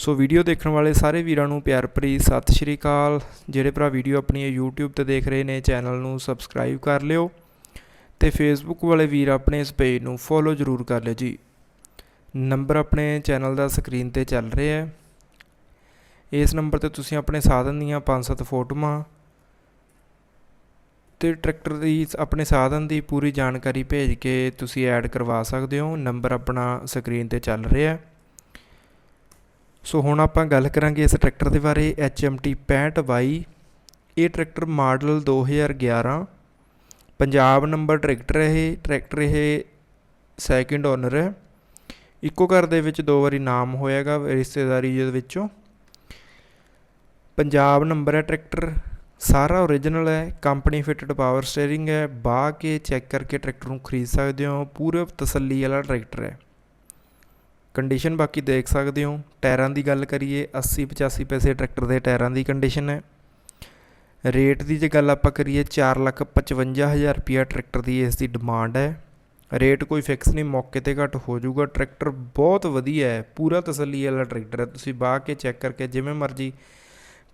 So video ਦੇਖਣ ਵਾਲੇ ਸਾਰੇ ਵੀਰਾਂ ਨੂੰ ਪਿਆਰ ਭਰੀ ਸਤਿ ਸ਼੍ਰੀ ਅਕਾਲ। ਜਿਹੜੇ ਭਰਾ ਵੀਡੀਓ ਆਪਣੀ ਇਹ YouTube ਤੇ ਦੇਖ ਰਹੇ ਨੇ, ਚੈਨਲ ਨੂੰ ਸਬਸਕ੍ਰਾਈਬ ਕਰ ਲਿਓ ਤੇ Facebook ਵਾਲੇ ਵੀਰ ਆਪਣੇ ਇਸ ਪੇਜ ਨੂੰ ਫੋਲੋ ਜ਼ਰੂਰ ਕਰ ਲਿਓ ਜੀ। ਨੰਬਰ ਆਪਣੇ ਚੈਨਲ ਦਾ ਸਕਰੀਨ ਤੇ ਚੱਲ ਰਿਹਾ ਹੈ। ਇਸ ਨੰਬਰ ਤੇ ਤੁਸੀਂ ਆਪਣੇ ਸਾਧਨ ਦੀਆਂ 5-7 ਫੋਟੋਆਂ ਤੇ ਟਰੈਕਟਰ ਦੀ, ਆਪਣੇ ਸਾਧਨ ਦੀ ਪੂਰੀ ਜਾਣਕਾਰੀ ਭੇਜ ਕੇ ਤੁਸੀਂ ਐਡ ਕਰਵਾ ਸਕਦੇ ਹੋ। ਨੰਬਰ ਆਪਣਾ ਸਕਰੀਨ ਤੇ ਚੱਲ ਰਿਹਾ ਹੈ। ਸੋ ਹੁਣ ਆਪਾਂ ਗੱਲ ਕਰਾਂਗੇ ਇਸ ਟਰੈਕਟਰ ਦੇ ਬਾਰੇ HMT 6522 ਇਹ tractor model 2011 Punjab number tractor ਇਹ ਟਰੈਕਟਰ ਇਹ ਸੈਕਿੰਡ ਓਨਰ ਹੈ। ਇੱਕੋ ਘਰ ਦੇ ਵਿੱਚ ਦੋ ਵਾਰੀ ਨਾਮ ਹੋਇਆਗਾ ਰਿਸ਼ਤੇਦਾਰੀ ਦੇ ਵਿੱਚੋਂ। ਪੰਜਾਬ ਨੰਬਰ ਹੈ ਟਰੈਕਟਰ, ਸਾਰਾ ਓਰੀਜਨਲ ਹੈ ਕੰਪਨੀ ਫਿਟਡ ਪਾਵਰ ਸਟੀਅਰਿੰਗ ਹੈ। ਬਾਹ ਕੇ ਚੈੱਕ ਕਰਕੇ ਟਰੈਕਟਰ ਨੂੰ ਖਰੀਦ ਸਕਦੇ ਹੋ, ਪੂਰੇ ਤਸੱਲੀ ਵਾਲਾ ਟਰੈਕਟਰ ਹੈ। ਕੰਡੀਸ਼ਨ ਬਾਕੀ ਦੇਖ ਸਕਦੇ ਹੋ। ਟਾਇਰਾਂ ਦੀ ਗੱਲ ਕਰੀਏ 80 85 ਪੈਸੇ ਟਰੈਕਟਰ ਦੇ ਟਾਇਰਾਂ ਦੀ ਕੰਡੀਸ਼ਨ ਹੈ। ਰੇਟ ਦੀ ਜੇ ਗੱਲ ਆਪਾਂ ਕਰੀਏ 455000 ਰੁਪਿਆ ਟਰੈਕਟਰ ਦੀ ਇਸ ਦੀ ਡਿਮਾਂਡ ਹੈ। ਰੇਟ ਕੋਈ ਫਿਕਸ ਨਹੀਂ, ਮੌਕੇ ਤੇ ਘੱਟ ਹੋ ਜਾਊਗਾ। ਟਰੈਕਟਰ ਬਹੁਤ ਵਧੀਆ ਹੈ, ਪੂਰਾ ਤਸੱਲੀ ਵਾਲਾ ਟਰੈਕਟਰ ਹੈ। ਤੁਸੀਂ ਬਾਹ ਕੇ ਚੈੱਕ ਕਰਕੇ ਜਿਵੇਂ ਮਰਜ਼ੀ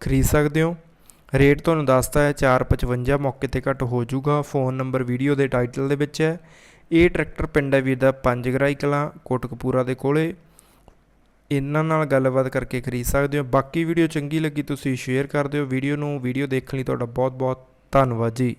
ਖਰੀਦ ਸਕਦੇ ਹੋ। ਰੇਟ ਤੁਹਾਨੂੰ ਦੱਸਤਾ ਹੈ 455 ਮੌਕੇ ਤੇ ਘੱਟ ਹੋ ਜਾਊਗਾ। ਫੋਨ ਨੰਬਰ, ਵੀਡੀਓ ਦੇ ਟਾਈਟਲ ਦੇ ਵਿੱਚ ਹੈ। ਇਹ ਟਰੈਕਟਰ ਪਿੰਡ ਹੈ ਵੀਰ ਦਾ ਪੰਜ ਗਰਾਈ ਕਲਾਂ, ਕੋਟਕਪੂਰਾ ਦੇ ਕੋਲੇ। ਇਹਨਾਂ ਨਾਲ ਗੱਲਬਾਤ ਕਰਕੇ ਖਰੀਦ ਸਕਦੇ ਹੋ। ਬਾਕੀ ਵੀਡੀਓ ਚੰਗੀ ਲੱਗੀ ਤੁਸੀਂ ਸ਼ੇਅਰ ਕਰ ਦਿਓ। ਵੀਡੀਓ ਨੂੰ, ਵੀਡੀਓ ਦੇਖਣ ਲਈ ਤੁਹਾਡਾ ਬਹੁਤ ਬਹੁਤ ਧੰਨਵਾਦ ਜੀ।